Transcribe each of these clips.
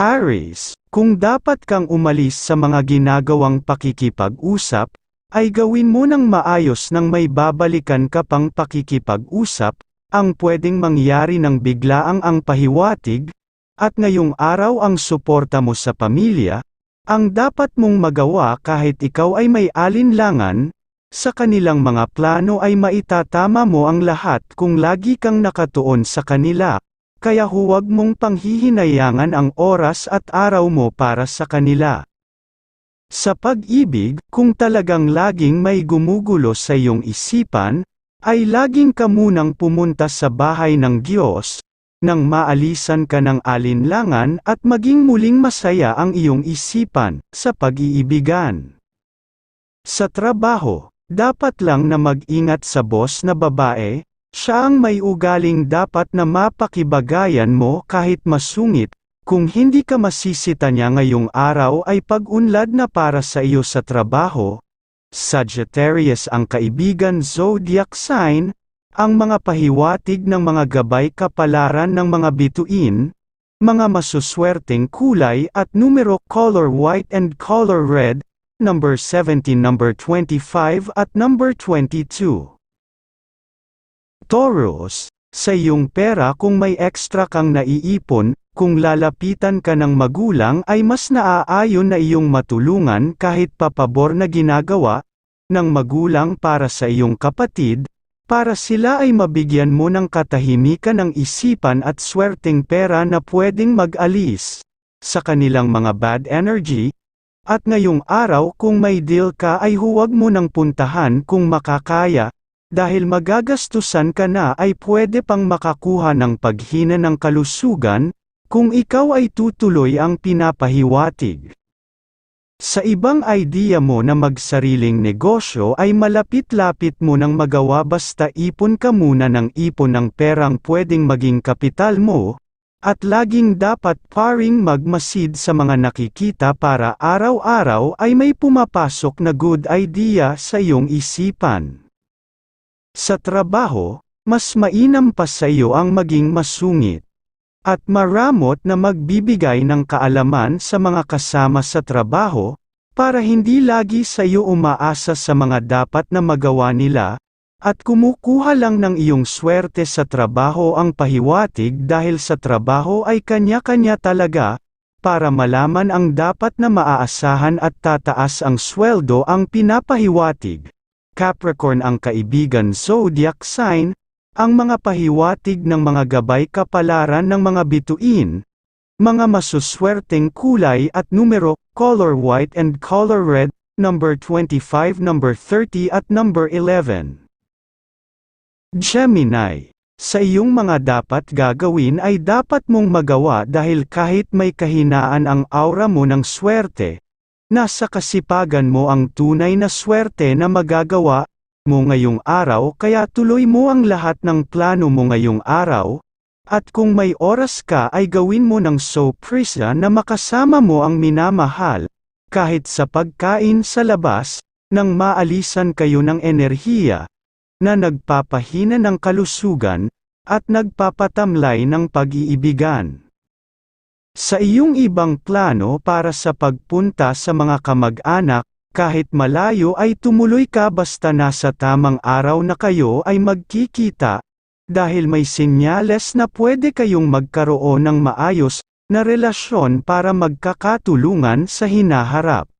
Aries, kung dapat kang umalis sa mga ginagawang pakikipag-usap, ay gawin mo ng maayos nang may babalikan ka pang pakikipag-usap, ang pwedeng mangyari ng biglaang ang pahiwatig, at ngayong araw ang suporta mo sa pamilya, ang dapat mong magawa kahit ikaw ay may alinlangan, sa kanilang mga plano ay maitatama mo ang lahat kung lagi kang nakatuon sa kanila, kaya huwag mong panghihinayangan ang oras at araw mo para sa kanila. Sa pag-ibig, kung talagang laging may gumugulo sa iyong isipan, ay laging ka munang pumunta sa bahay ng Diyos, nang maalisan ka ng alinlangan at maging muling masaya ang iyong isipan, sa pag-iibigan. Sa trabaho, dapat lang na mag-ingat sa boss na babae, siya may ugaling dapat na mapakibagayan mo kahit masungit, kung hindi ka masisita niya ngayong araw ay pag-unlad na para sa iyo sa trabaho. Sagittarius ang kaibigan zodiac sign, ang mga pahiwatig ng mga gabay kapalaran ng mga bituin, mga masuswerteng kulay at numero color white and color red, number 17, number 25 at number 22. Taurus, sa iyong pera kung may extra kang naiipon, kung lalapitan ka ng magulang ay mas naaayon na iyong matulungan kahit papabor na ginagawa ng magulang para sa iyong kapatid, para sila ay mabigyan mo ng katahimikan ng isipan at swerteng pera na pwedeng mag-alis sa kanilang mga bad energy, at ngayong araw kung may deal ka ay huwag mo nang puntahan kung makakaya, dahil magagastusan ka na ay pwede pang makakuha ng paghina ng kalusugan, kung ikaw ay tutuloy ang pinapahiwatig. Sa ibang idea mo na magsariling negosyo ay malapit-lapit mo nang magawa basta ipon ka muna ng ipon ng perang pwedeng maging kapital mo, at laging dapat paring magmasid sa mga nakikita para araw-araw ay may pumapasok na good idea sa iyong isipan. Sa trabaho, mas mainam pa sa iyo ang maging masungit. At maramot na magbibigay ng kaalaman sa mga kasama sa trabaho, para hindi lagi sa iyo umaasa sa mga dapat na magawa nila, at kumukuha lang ng iyong swerte sa trabaho ang pahiwatig dahil sa trabaho ay kanya-kanya talaga, para malaman ang dapat na maaasahan at tataas ang sweldo ang pinapahiwatig. Capricorn ang kaibigan zodiac sign, ang mga pahiwatig ng mga gabay kapalaran ng mga bituin, mga masuswerteng kulay at numero, color white and color red, number 25, number 30 at number 11. Gemini, sa iyong mga dapat gagawin ay dapat mong magawa dahil kahit may kahinaan ang aura mo ng swerte, nasa kasipagan mo ang tunay na swerte na magagawa mo ngayong araw kaya tuloy mo ang lahat ng plano mo ngayong araw, at kung may oras ka ay gawin mo ng soprisa na makasama mo ang minamahal, kahit sa pagkain sa labas, nang maalisan kayo ng enerhiya, na nagpapahina ng kalusugan, at nagpapatamlay ng pag-iibigan. Sa iyong ibang plano para sa pagpunta sa mga kamag-anak, kahit malayo ay tumuloy ka basta nasa tamang araw na kayo ay magkikita, dahil may sinyales na pwede kayong magkaroon ng maayos na relasyon para magkakatulungan sa hinaharap.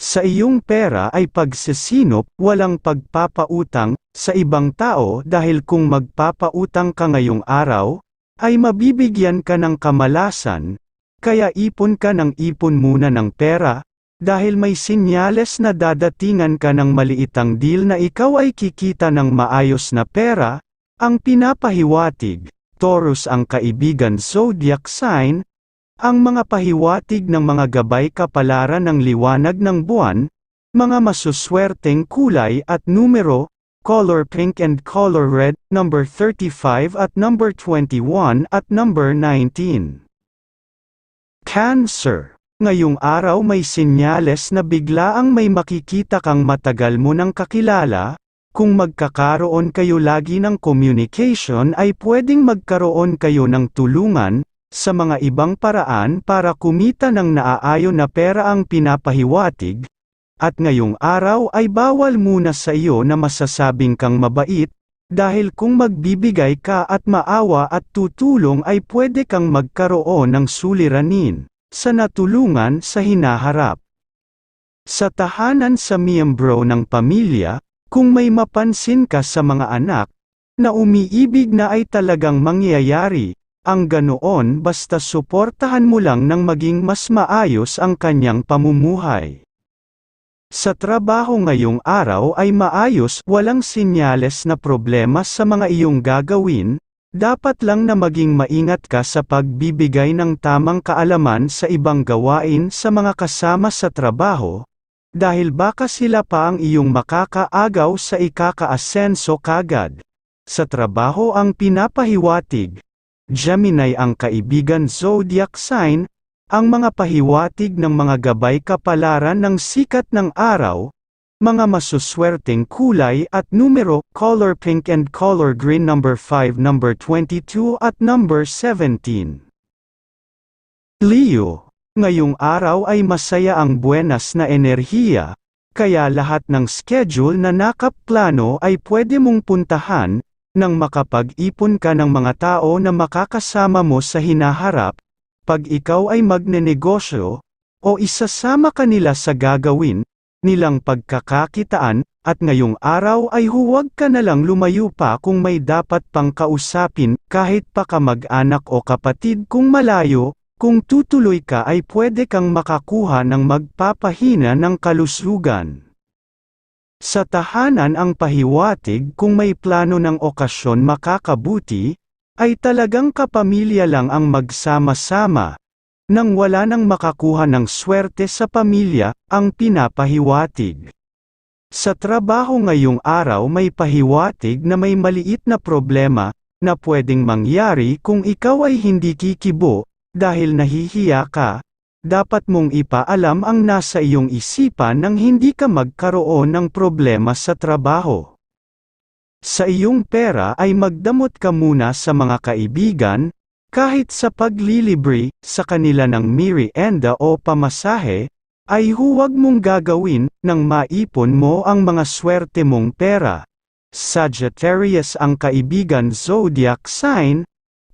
Sa iyong pera ay pagsisinop, walang pagpapautang, sa ibang tao dahil kung magpapautang ka ngayong araw, ay mabibigyan ka ng kamalasan, kaya ipon ka ng ipon muna ng pera, dahil may sinyales na dadatingan ka ng maliitang deal na ikaw ay kikita ng maayos na pera, ang pinapahiwatig, Taurus ang kaibigan zodiac sign, ang mga pahiwatig ng mga gabay kapalaran ng liwanag ng buwan, mga masuswerteng kulay at numero, color pink and color red, number 35 at number 21 at number 19. Cancer. Ngayong araw may sinyales na biglaang may makikita kang matagal mo nang kakilala, kung magkakaroon kayo lagi ng communication ay pwedeng magkaroon kayo ng tulungan, Sa mga ibang paraan para kumita ng naaayon na pera ang pinapahiwatig, at ngayong araw ay bawal muna sa iyo na masasabing kang mabait, dahil kung magbibigay ka at maawa at tutulong ay pwede kang magkaroon ng suliranin, sa natulungan sa hinaharap. Sa tahanan sa miyembro ng pamilya, kung may mapansin ka sa mga anak, na umiibig na ay talagang mangyayari, ang ganoon basta suportahan mo lang ng maging mas maayos ang kanyang pamumuhay. Sa trabaho ngayong araw ay maayos, walang sinyales na problema sa mga iyong gagawin, dapat lang na maging maingat ka sa pagbibigay ng tamang kaalaman sa ibang gawain sa mga kasama sa trabaho, dahil baka sila pa ang iyong makakaagaw sa ikakaasenso kagad. Sa trabaho ang pinapahiwatig, Gemini ang kaibigan zodiac sign, ang mga pahiwatig ng mga gabay kapalaran ng sikat ng araw, mga masuswerteng kulay at numero, color pink and color green number 5 number 22 at number 17. Leo, ngayong araw ay masaya ang buenas na enerhiya, kaya lahat ng schedule na nakaplano ay pwede mong puntahan, nang makapag-ipon ka ng mga tao na makakasama mo sa hinaharap, pag ikaw ay magnenegosyo, o isasama kanila sa gagawin, nilang pagkakakitaan, at ngayong araw ay huwag ka na lang lumayo pa kung may dapat pang kausapin, kahit pa kamag-anak o kapatid kung malayo, kung tutuloy ka ay pwede kang makakuha ng magpapahina ng kalusugan. Sa tahanan ang pahiwatig kung may plano ng okasyon makakabuti, ay talagang kapamilya lang ang magsama-sama. Nang wala nang makakuha ng swerte sa pamilya, ang pinapahiwatig. Sa trabaho ngayong araw may pahiwatig na may maliit na problema, na pwedeng mangyari kung ikaw ay hindi kikibo, dahil nahihiya ka, dapat mong ipaalam ang nasa iyong isipan nang hindi ka magkaroon ng problema sa trabaho. Sa iyong pera ay magdamot ka muna sa mga kaibigan, kahit sa paglilibre, sa kanila ng merienda o pamasahe, ay huwag mong gagawin, nang maipon mo ang mga swerte mong pera. Sagittarius ang kaibigan zodiac sign,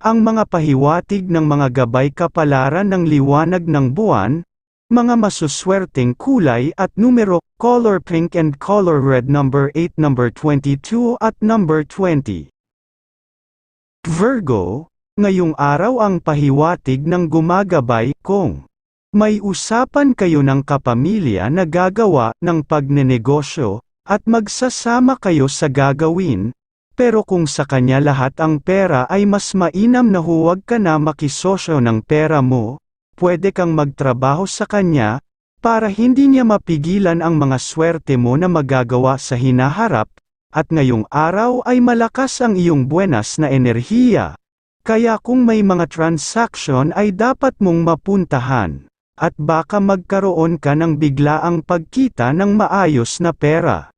ang mga pahiwatig ng mga gabay kapalaran ng liwanag ng buwan, mga masuswerteng kulay at numero, color pink and color red number 8 number 22 at number 20. Virgo, ngayong araw ang pahiwatig ng gumagabay kung may usapan kayo ng kapamilya na gagawa ng pagnenegosyo, at magsasama kayo sa gagawin, pero kung sa kanya lahat ang pera ay mas mainam na huwag ka na makisosyo ng pera mo, pwede kang magtrabaho sa kanya, para hindi niya mapigilan ang mga swerte mo na magagawa sa hinaharap, at ngayong araw ay malakas ang iyong buenas na enerhiya. Kaya kung may mga transaction ay dapat mong mapuntahan at baka magkaroon ka ng biglaang pagkita ng maayos na pera.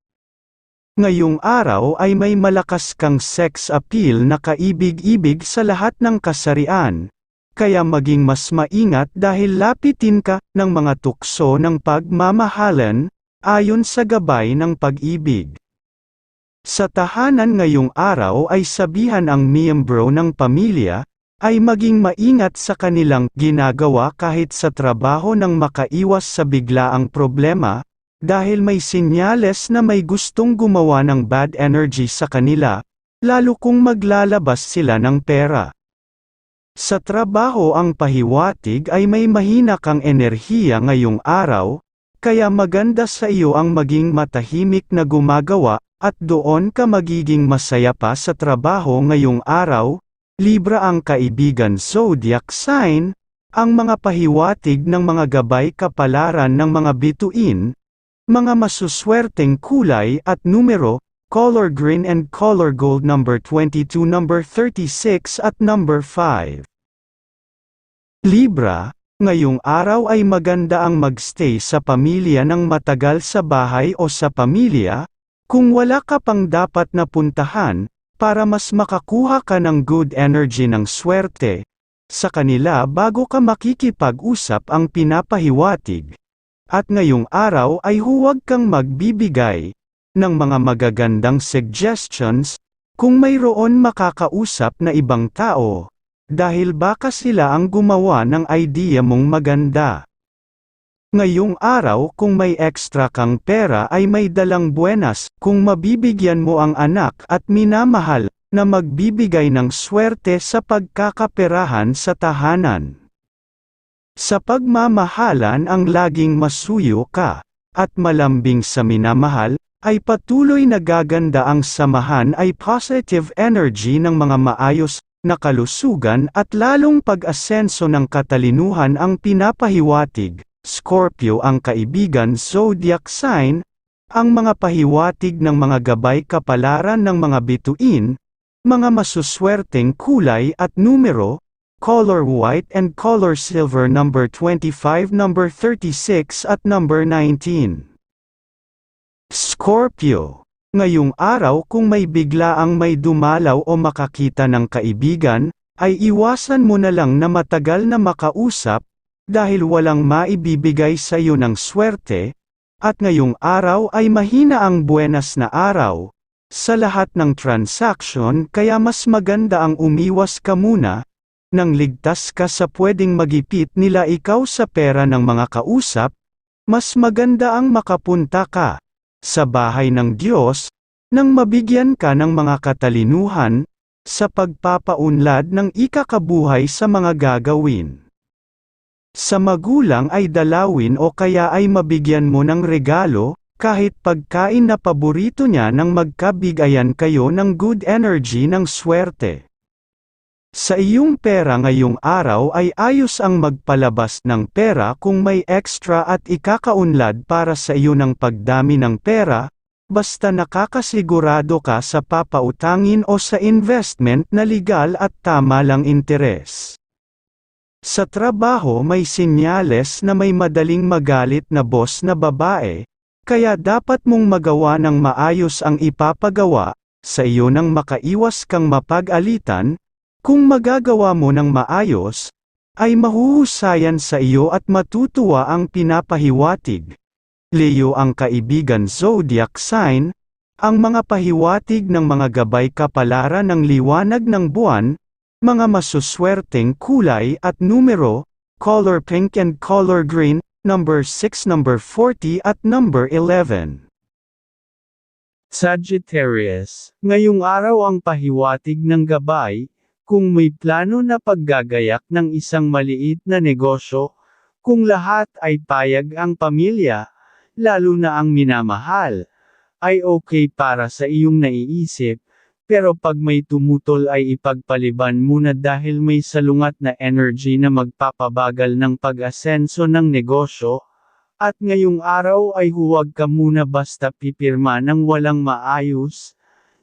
Ngayong araw ay may malakas kang sex appeal na kaibig-ibig sa lahat ng kasarian, kaya maging mas maingat dahil lapitin ka ng mga tukso ng pagmamahalan, ayon sa gabay ng pag-ibig. Sa tahanan ngayong araw ay sabihan ang miyembro ng pamilya, ay maging maingat sa kanilang ginagawa kahit sa trabaho nang makaiwas sa biglaang problema, dahil may sinyales na may gustong gumawa ng bad energy sa kanila, lalo kung maglalabas sila ng pera. Sa trabaho ang pahiwatig ay may mahina kang enerhiya ngayong araw, kaya maganda sa iyo ang maging matahimik na gumagawa, at doon ka magiging masaya pa sa trabaho ngayong araw, Libra ang kaibigan zodiac sign, ang mga pahiwatig ng mga gabay kapalaran ng mga bituin, mga masuswerteng kulay at numero, color green and color gold number 22 number 36 at number 5. Libra, ngayong araw ay maganda ang magstay sa pamilya ng matagal sa bahay o sa pamilya, kung wala ka pang dapat na puntahan, para mas makakuha ka ng good energy ng swerte, sa kanila bago ka makikipag-usap ang pinapahiwatig. At ngayong araw ay huwag kang magbibigay ng mga magagandang suggestions kung mayroon makakausap na ibang tao, dahil baka sila ang gumawa ng idea mong maganda. Ngayong araw kung may extra kang pera ay may dalang buenas kung mabibigyan mo ang anak at minamahal na magbibigay ng swerte sa pagkakaperahan sa tahanan. Sa pagmamahalan ang laging masuyo ka, at malambing sa minamahal, ay patuloy na gaganda ang samahan ay positive energy ng mga maayos na kalusugan at lalong pag-asenso ng katalinuhan ang pinapahiwatig. Scorpio ang kaibigan zodiac sign, ang mga pahiwatig ng mga gabay kapalaran ng mga bituin, mga masuswerteng kulay at numero, color white and color silver number 25 number 36 at number 19. Scorpio. Ngayong araw kung may biglaang may dumalaw o makakita ng kaibigan, ay iwasan mo na lang na matagal na makausap, dahil walang maibibigay sa iyo ng swerte, at ngayong araw ay mahina ang buenas na araw, sa lahat ng transaction kaya mas maganda ang umiwas ka muna, nang ligtas ka sa pwedeng magipit nila ikaw sa pera ng mga kausap, mas maganda ang makapunta ka sa bahay ng Diyos, nang mabigyan ka ng mga katalinuhan, sa pagpapaunlad ng ikakabuhay sa mga gagawin. Sa magulang ay dalawin o kaya ay mabigyan mo ng regalo, kahit pagkain na paborito niya nang magkabigayan kayo ng good energy ng swerte. Sa iyong pera ngayong araw ay ayos ang magpalabas ng pera kung may extra at ikakaunlad para sa iyo ng pagdami ng pera, basta nakakasigurado ka sa papautangin o sa investment na legal at tama lang interes. Sa trabaho may sinyales na may madaling magalit na boss na babae, kaya dapat mong magawa ng maayos ang ipapagawa, sa iyo nang makaiwas kang mapag-alitan, kung magagawa mo ng maayos, ay mahuhusayan sa iyo at matutuwa ang pinapahiwatig. Leo ang kaibigan zodiac sign, ang mga pahiwatig ng mga gabay kapalaran ng liwanag ng buwan, mga masuswerteng kulay at numero, color pink and color green, number 6, number 40 at number 11. Sagittarius, ngayong araw ang pahiwatig ng gabay, kung may plano na paggagayak ng isang maliit na negosyo, kung lahat ay payag ang pamilya, lalo na ang minamahal, ay okay para sa iyong naiisip, pero pag may tumutol ay ipagpaliban muna dahil may salungat na energy na magpapabagal ng pag-asenso ng negosyo, at ngayong araw ay huwag ka muna basta pipirma ng walang maayos,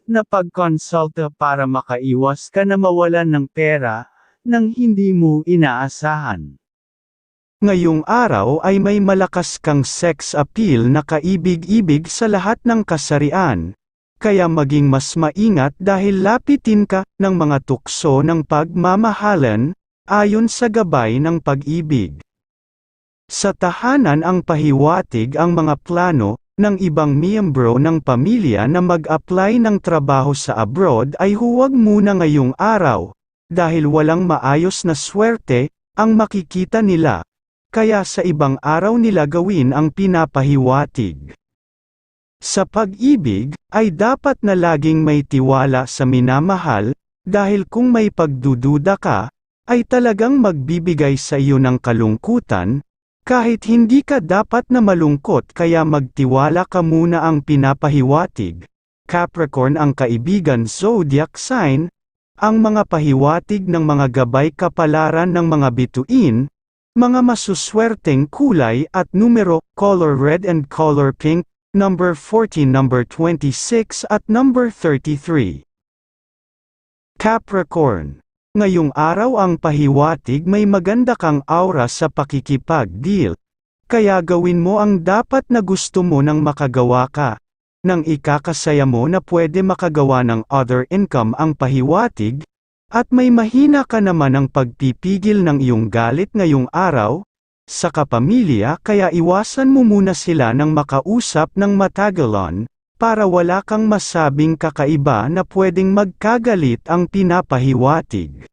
na pagkonsulta para makaiwas ka na mawalan ng pera, nang hindi mo inaasahan. Ngayong araw ay may malakas kang sex appeal na kaibig-ibig sa lahat ng kasarian, kaya maging mas maingat dahil lapitin ka ng mga tukso ng pagmamahalan, ayon sa gabay ng pag-ibig. Sa tahanan ang pahiwatig ang mga plano ng ibang miyembro ng pamilya na mag-apply ng trabaho sa abroad ay huwag muna ngayong araw, dahil walang maayos na swerte ang makikita nila, kaya sa ibang araw nila gawin ang pinapahiwatig. Sa pag-ibig, ay dapat na laging may tiwala sa minamahal, dahil kung may pagdududa ka, ay talagang magbibigay sa iyo ng kalungkutan, kahit hindi ka dapat na malungkot kaya magtiwala ka muna ang pinapahiwatig. Capricorn ang kaibigan zodiac sign, ang mga pahiwatig ng mga gabay kapalaran ng mga bituin, mga masuswerteng kulay at numero, color red and color pink, number 14, number 26 at number 33. Capricorn. Ngayong araw ang pahiwatig may maganda kang aura sa pakikipag-deal. Kaya gawin mo ang dapat na gusto mo nang makagawa ka. Nang ikakasaya mo na pwede makagawa ng other income ang pahiwatig, At may mahina ka naman ang pagpipigil ng iyong galit ngayong araw, sa kapamilya kaya iwasan mo muna sila ng makausap ng matagalan, para wala kang masabing kakaiba na pwedeng magkagalit ang pinapahiwatig.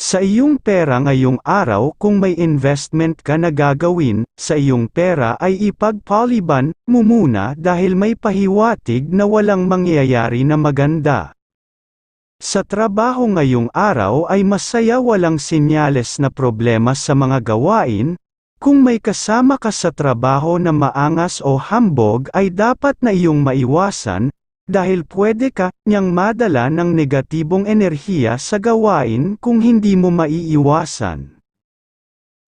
Sa iyong pera ngayong araw kung may investment ka na gagawin, sa iyong pera ay ipagpaliban mo muna dahil may pahiwatig na walang mangyayari na maganda. Sa trabaho ngayong araw ay masaya walang senyales na problema sa mga gawain, kung may kasama ka sa trabaho na maangas o hambog ay dapat na iyong maiwasan, dahil pwede ka niyang madala ng negatibong enerhiya sa gawain kung hindi mo maiiwasan.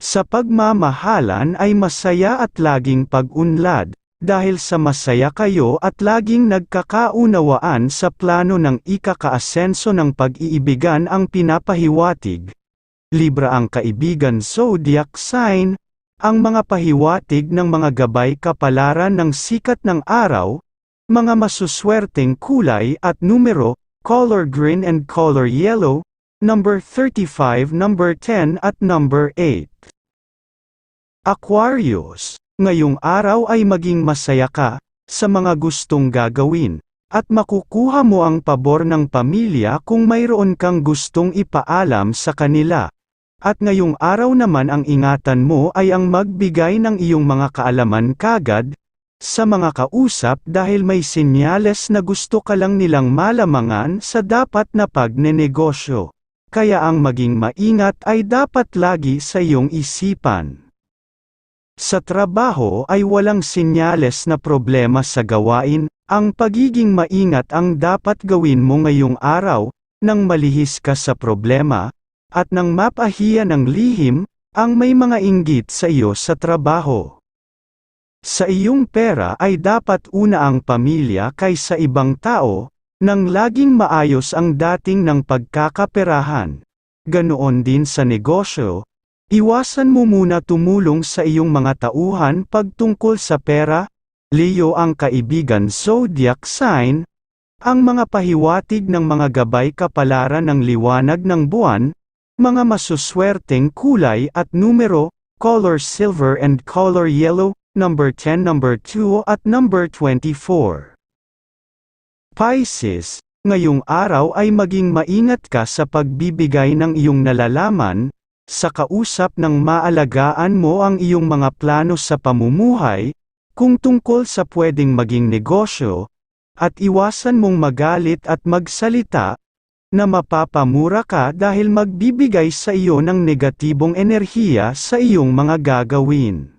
Sa pagmamahalan ay masaya at laging pag-unlad, dahil sa masaya kayo at laging nagkakaunawaan sa plano ng ikakaasenso ng pag-iibigan ang pinapahiwatig. Libra ang kaibigan zodiac sign, ang mga pahiwatig ng mga gabay kapalaran ng sikat ng araw, mga masuswerteng kulay at numero, color green and color yellow, number 35, number 10 at number 8. Aquarius, ngayong araw ay maging masaya ka, sa mga gustong gagawin, at makukuha mo ang pabor ng pamilya kung mayroon kang gustong ipaalam sa kanila. At ngayong araw naman ang ingatan mo ay ang magbigay ng iyong mga kaalaman kagad, sa mga kausap dahil may senyales na gusto ka lang nilang malamangan sa dapat na pagnenegosyo. Kaya ang maging maingat ay dapat lagi sa iyong isipan. Sa trabaho ay walang senyales na problema sa gawain, ang pagiging maingat ang dapat gawin mo ngayong araw, nang malihis ka sa problema, at nang mapahiya ng lihim, ang may mga inggit sa iyo sa trabaho. Sa iyong pera ay dapat una ang pamilya kaysa ibang tao, nang laging maayos ang dating ng pagkakaperahan. Ganoon din sa negosyo, iwasan mo muna tumulong sa iyong mga tauhan pagtungkol sa pera, Leo ang kaibigan zodiac sign, ang mga pahiwatig ng mga gabay kapalaran ng liwanag ng buwan, mga masuswerteng kulay at numero, color silver and color yellow, number 10, number 2 at number 24. Pisces, ngayong araw ay maging maingat ka sa pagbibigay ng iyong nalalaman, sa kausap ng maalagaan mo ang iyong mga plano sa pamumuhay, kung tungkol sa pwedeng maging negosyo, at iwasan mong magalit at magsalita, na mapapamura ka dahil magbibigay sa iyo ng negatibong enerhiya sa iyong mga gagawin.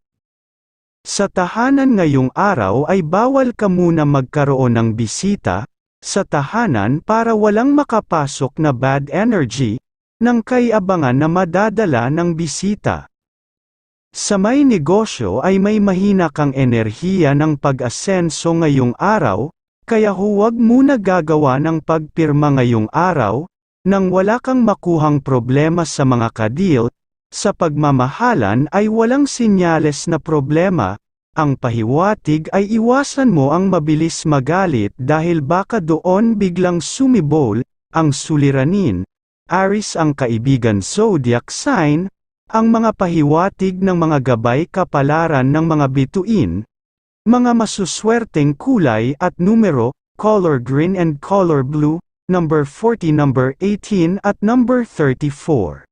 Sa tahanan ngayong araw ay bawal ka muna magkaroon ng bisita, sa tahanan para walang makapasok na bad energy, nang kay abangan na madadala ng bisita. Sa may negosyo ay may mahina kang enerhiya ng pag-asenso ngayong araw, kaya huwag muna gagawa ng pagpirma ngayong araw, nang wala kang makuhang problema sa mga kadil, sa pagmamahalan ay walang sinyales na problema, ang pahiwatig ay iwasan mo ang mabilis magalit dahil baka doon biglang sumibol, ang suliranin. Aris ang kaibigan zodiac sign, ang mga pahiwatig ng mga gabay kapalaran ng mga bituin, mga masuswerteng kulay at numero, color green and color blue, number 40, number 18 at number 34.